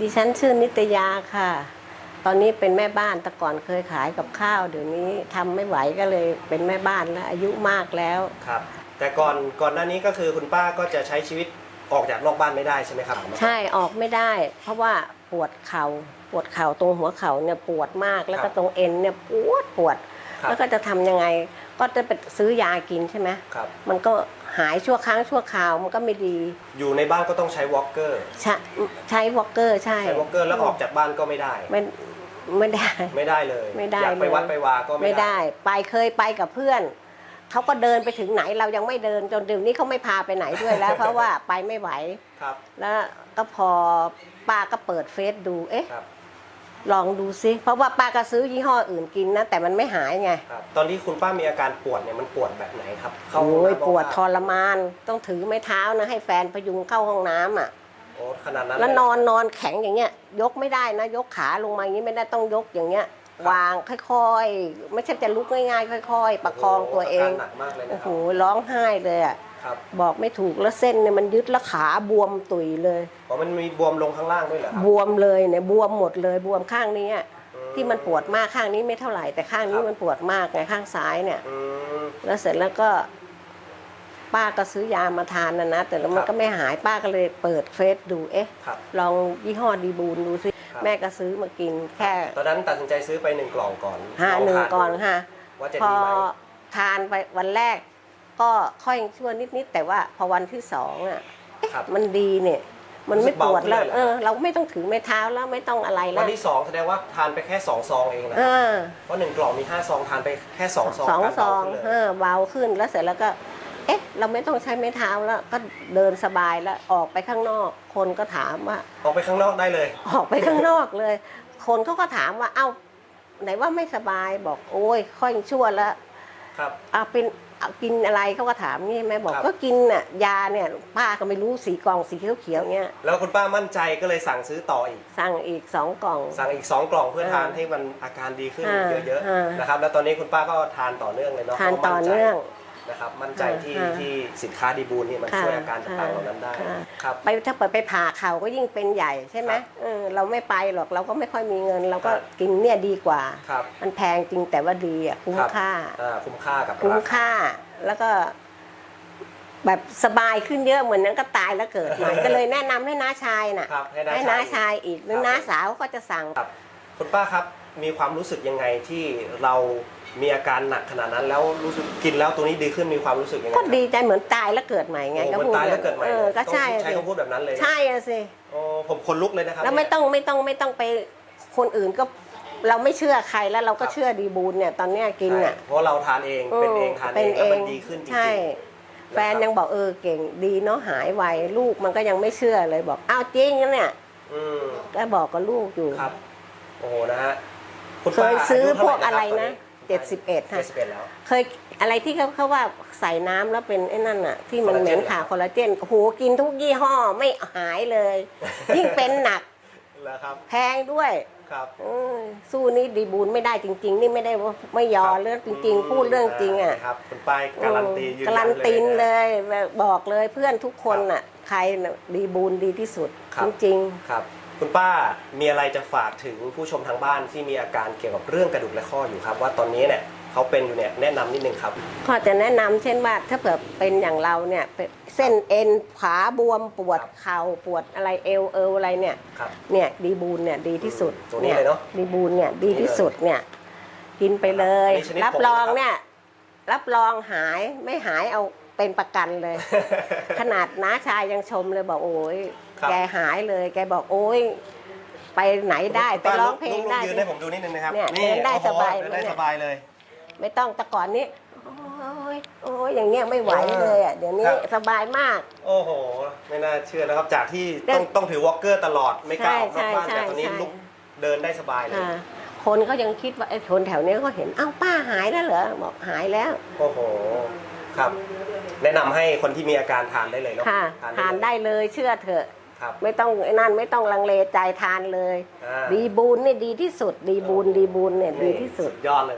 ดิฉันชื่อนิตยาค่ะ ตอนนี้เป็นแม่บ้าน แต่ก่อนเคยขายกับข้าว เดี๋ยวนี้ทำไม่ไหวก็เลยเป็นแม่บ้านแล้วอายุมากแล้ว ครับ แต่ก่อนก่อนหน้านี้ก็คือคุณป้าก็จะใช้ชีวิตออกจากนอกบ้านไม่ได้ใช่ไหมครับใช่ออกไม่ได้ เพราะว่าปวดเขา่าปวดเข่าตรงหัวเข่าเนี่ยปวดมากแล้วก็ตรงเอ็นเนี่ยปวดปวดครับแล้วก็จะทำยังไง ก็จะไปซื้อยากินใช่ไหมครับ มันก็ หายชั่วครั้งชั่วคราวมันก็ไม่ดี อยู่ในบ้านก็ต้องใช้วอล์กเกอร์ใช้ใช้วอลเกอร์ใช่ใช้วอล์กเกอร์แล้วออกจากบ้านก็ไม่ได้ ไม่ไม่ได้ ไม่ได้เลยไม่ได้อยากไปเลยวัดไปวาก็ไม่ได้ ไปเคยไปกับเพื่อน เขาก็เดินไปถึงไหนเรายังไม่เดินจนเดี๋ยวนี้เขาไม่พาไปไหนด้วยแล้ว เพราะว่าไปไม่ไหว ครับแล้วก็พอป้าก็เปิดเฟซดูเอ๊ะ ครับ ลองดูซิ เพราะว่าป้าก็ซื้อยี่ห้ออื่นกินนะ แต่มันไม่หายไง ครับตอนที่คุณป้ามีอาการปวดเนี่ยมันปวดแบบไหนครับเข้าห้องโอ้ยน้ำปวดบ้างทรมาน ต้องถือไม้เท้านะ ให้แฟนพยุงเข้าห้องน้ำอะ โอ้ขนาดนั้นแล้วเยนอนนอนแข็งอย่างเงี้ย ยกไม่ได้นะ ยกขาลงมาอย่างนี้ไม่ได้ต้องยกอย่างเงี้ยครับวางค่อยๆ ไม่ใช่จะลุกง่ายๆ ค่อย ๆ ประคองตัวเองาการหนักมากเลยนะโอ้คโหรับร้องไห้เลยอะ ครับบอกไม่ถูกแล้วเส้นเนี่ยมันยึดแล้วขาบวมตุยเลยอ๋อมันมีบวมลงข้างล่างด้วยเหรอครับ บวมเลยเนี่ยบวมหมดเลยบวมข้างนี้อะอืที่มันปวดมากข้างนี้ไม่เท่าไหร่แต่ข้างนี้มันปวดมากไงข้างซ้ายเนี่ย อืม แล้วเสร็จแล้วก็ ป้าก็ซื้อยามาทานนะนะแต่แล้วมัคนรับ ก็ไม่หายป้าก็เลยเปิดเฟซดูเอ๊ะ ครับ ลองยี่ห้อดีบูนดูสิครับ แม่ก็ซื้อมากินแค่ตอนนั้นตัดสินใจซื้อไปหนึ่งกล่องก่อนห้าลหนึ่งทาก่อนดูค่ะ ว่าจะพอดีไหมทานไปวันแรก ก็ค่อยชั่วนิดๆแต่ว่าพอวันที่สองอะครับมันดีเนี่ย มันไม่ปวดแล้ว รู้สึกเบาขึ้นเลยเหรอ เออ เราไม่ต้องถือไม้เท้าแล้วไม่ต้องอะไรแล้วัวนที่สองแสดงว่าทานไปแค่สองซองเองนะเออเพราะหนึ่งกล่องมีห้าซองทานไปแค่สองซองสองการซเบาองขึ้นเลย เออเบาขึ้นแล้วเสร็จแล้วก็ เอ๊ะ เราไม่ต้องใช้ไม้เท้าแล้ว ก็เดินสบายแล้วออกไปข้างนอก คนก็ถามว่า ออกไปข้างนอกได้เลย ออกไปข้างนอกเลย คนเขาก็ถามว่า เอ้า ไหนว่าไม่สบายบอกโอ้ยค่อยชั่วแล้ว ครับเอาเป็นเอากินอะไรเขาก็ถามนี่แม่บอกครับ ก็กินน่ะยาเนี่ย ป้าก็ไม่รู้สีกล่องสีเขียวๆเนี่ยแล้วคุณป้ามั่นใจก็เลยสั่งซื้อต่ออีก สั่งอีกสองกล่อง สั่งอีก 2 กล่องเพื่อเออทานให้มันอาการดีขึ้นอ่าเยอะอ่าๆนะครับแล้วตอนนี้คุณป้าก็ทานต่อเนื่องเลยเนาะทานพระต่อมั่ใจเนื่อง นะครับมั่นใจที่อ่าที่สินค้าดีบูลนี่มันค่ะช่วยอาการต่างๆเหล่านั้นได้ค่ะ ครับ ไปถ้าเปิดไปผ่าเข่าก็ยิ่งเป็นใหญ่ใช่ไหมครับเออเราไม่ไปหรอกเราก็ไม่ค่อยมีเงิน เราก็ครับ กินเนี่ยดีกว่า ครับ มันแพงจริงแต่ว่าดีอะคุ้มรับ ค่า อ่าคุ้มค่ากับคุ้มราค่าแล้วก็ แบบสบายขึ้นเยอะเหมือนนั้นก็ตายแล้วเกิดใหม่ ก็เลยแนะนำให้น้าชายน่ะ ครับให้น้าให้ชาน้าย ชายอีกหรือครับน้าสาวก็จะสั่ง ครับคุณป้าครับ มีความรู้สึกยังไงที่เรามีอาการหนักขนาดนั้น แล้วรู้สึกกินแล้วตัวนี้ดีขึ้นมีความรู้สึกยังไงก็ครับดีใจเหมือนตายแล้วเกิดใหม่ไงโอ้ก็มันพูดตายแล้วเกิดใหม่เออเลยก็ใช่ต้องใช้สิคำพูดแบบนั้นเลยนะใช่อะสิโอ้ผมคนลุกเลยนะครับแล้วไม่เนี่ยต้องไม่ต้องไม่ต้องไปคนอื่นก็เราไม่เชื่อใครแล้วเราก็ครับเชื่อดีบูลเนี่ยตอนเนี้ยกินอะใช่เพราะเราทานเองเป็นเองทานเองแล้วมันดีขึ้นจริงๆใช่แฟนยังบอกเออเก่งดีเนาะหายไวลูกมันก็ยังไม่เชื่อเลยบอกอ้าวจริงนะเนี่ยอืมก็บอกกับลูกอยู่ครับโอ้โหนะฮะ คุณเคป้ายซื้อยุพวกเท่าอะไรหนะคบเจ็ดสิบเอ็ดตอนนี้เจ็ดสิบเอ็ดแล้ว เคยอะไรที่เขาเขาว่าใส่น้ำแล้วเป็นไอ้นั่นอะที่มันคอลลาเหเจม็นนขาคอลลาเจนโอ้โหกินทุกยี่ห้อไม่หายเลย ยิ่งเป็นหนักแล้วครับ แพงด้วยครับ เออสู้นี่ดีบูนไม่ได้จริง ๆ นี่ไม่ได้ว่าไม่ยอครับเรื่องจริง ๆ พูดเรื่องจริงอะครับคุณป้ายการันตียืนยันการันตีนะเลยบอกเลยเพื่อนทุกคนน่ะ ใครน่ะดีบูนดีที่สุด ครับ จริง ครับ คุณป้ามีอะไรจะฝากถึงผู้ชมทางบ้านที่มีอาการเกี่ยวกับเรื่องกระดูกและข้ออยู่ครับ ว่าตอนนี้เนี่ยเขาเป็นอยู่เนี่ยแนะนำนิดนึงครับๆก็จะแนะนำเช่นว่าถ้าเผื่อเป็นอย่างเราเนี่ยเป็นเส้นเอ็นขาบวมปวดครับเข่าปวดอะไรเอวเอวอะไรเนี่ยครับ เนี่ยดีบูนเนี่ยดีที่สุดตัวนี้เลยเนอะดีบูนเนี่ยดีที่สุดเนี่ยกินไปเลย อันนี้ชนิดรับผงรองนะครับ เนี่ยรับรองหายไม่หายเอาเป็นประกันเลย ขนาดน้าชายยังชมเลยบอกโอ้ย ครับแกหายเลย แกบอกโอ้ยไปไหนได้ไปร้องเพลงได้ยืนให้ผมดูนิดนึงนะครับเนี่ยเดินได้โอ้โหสบายเดินได้เนี่ยสบายเลย ไม่ต้องแต่ก่อนนี้โอ้ยโอ้ยอย่างเงี้ยไม่ไหวเลยอะเดี๋ยวนี้ครับ สบายมาก โอ้โห ไม่น่าเชื่อนะครับ จากที่เดินต้องต้องถือวอลเกอร์ตลอดไม่กล้าออกนอกบ้านใช่แต่ตอนนี้ใช่ ลุกเดินได้สบายเลย อ่าคนก็ยังคิดว่าไอ้คนแถวเนี้ยก็เห็นอ้าวป้าหายแล้วเหรอบอกหายแล้วโอ้โห ครับ แนะนำให้คนที่มีอาการทานได้เลยเนาะค่ะทานได้เลยเชื่อเถอะ ครับไม่ต้องไอ้นั่นไม่ต้องลังเลใจทานเลย อ่าดีบูนนี่ดีที่สุด ดีบูนดีบูนเนี่ยดีที่สุด ยอดเลย